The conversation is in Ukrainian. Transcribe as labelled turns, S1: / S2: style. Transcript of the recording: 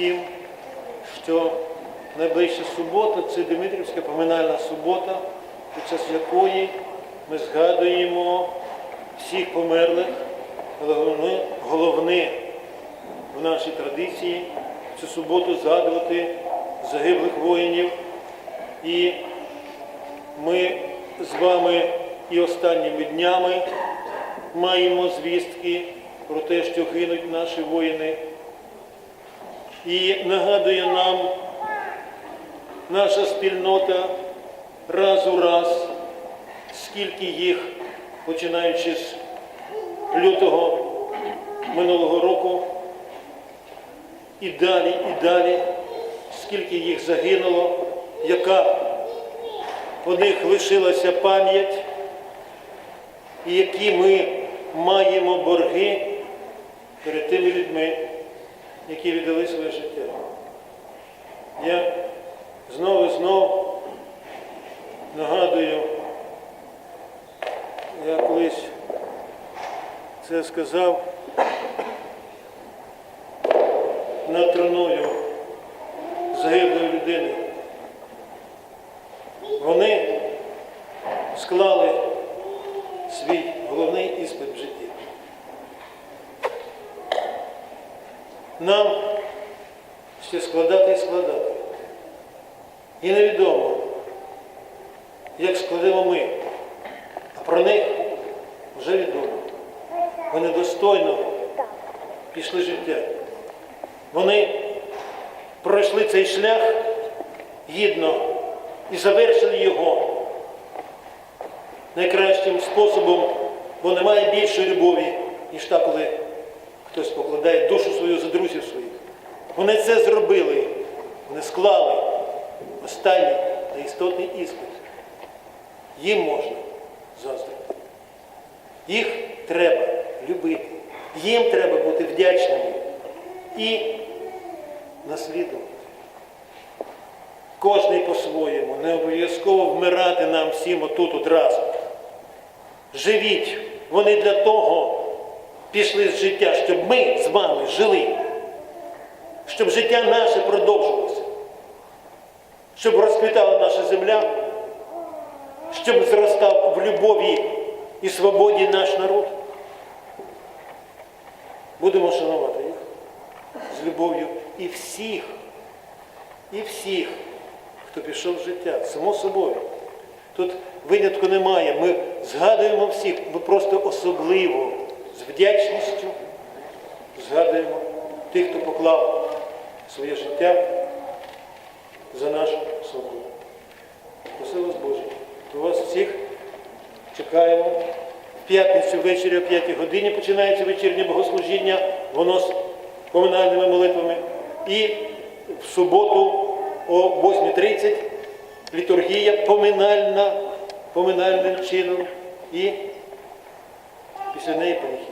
S1: всім, що найближча субота це Дмитрівська поминальна субота, під час якої ми згадуємо всіх померлих, головне, головне в нашій традиції цю суботу згадувати загиблих воїнів. І ми з вами і останніми днями маємо звістки про те, що гинуть наші воїни. І нагадує нам наша спільнота раз у раз, скільки їх, починаючи з лютого минулого року, і далі, і далі, скільки їх загинуло, яка по них лишилася пам'ять, і які ми маємо борги перед тими людьми, які віддали своє життя. Я знову і знову нагадую, я колись це сказав над троною загиблої людини. Вони склали свій головний іспит в житті. Нам ще складати і складати. І невідомо, як складемо ми, а про них вже відомо. Вони достойно пішли життя. Вони пройшли цей шлях гідно і завершили його найкращим способом, бо немає більшої любові, ніж та, коли хтось покладає душу свою за друзів своїх. Вони це зробили, вони склали останній та істотний іспит. Їм можна заздрити. Їх треба любити. Їм треба бути вдячними і наслідувати. Кожний по-своєму, не обов'язково вмирати нам всім отут одразу. Живіть, вони для того пішли з життя, щоб ми з вами жили, щоб життя наше продовжилося, щоб розквітала наша земля, щоб зростав в любові і свободі наш народ. Будемо шанувати їх з любов'ю і всіх, і всіх, хто пішов з життя, само собою. Тут винятку немає. Ми згадуємо всіх, ми просто особливо вдячністю згадуємо тих, хто поклав своє життя за нашу свободу. Проси вас Боже, то вас всіх чекаємо. В п'ятницю ввечері о 5 годині починається вечірнє богослужіння, воно з поминальними молитвами. І в суботу о 8.30 літургія поминальна, поминальним чином. І після неї панихід.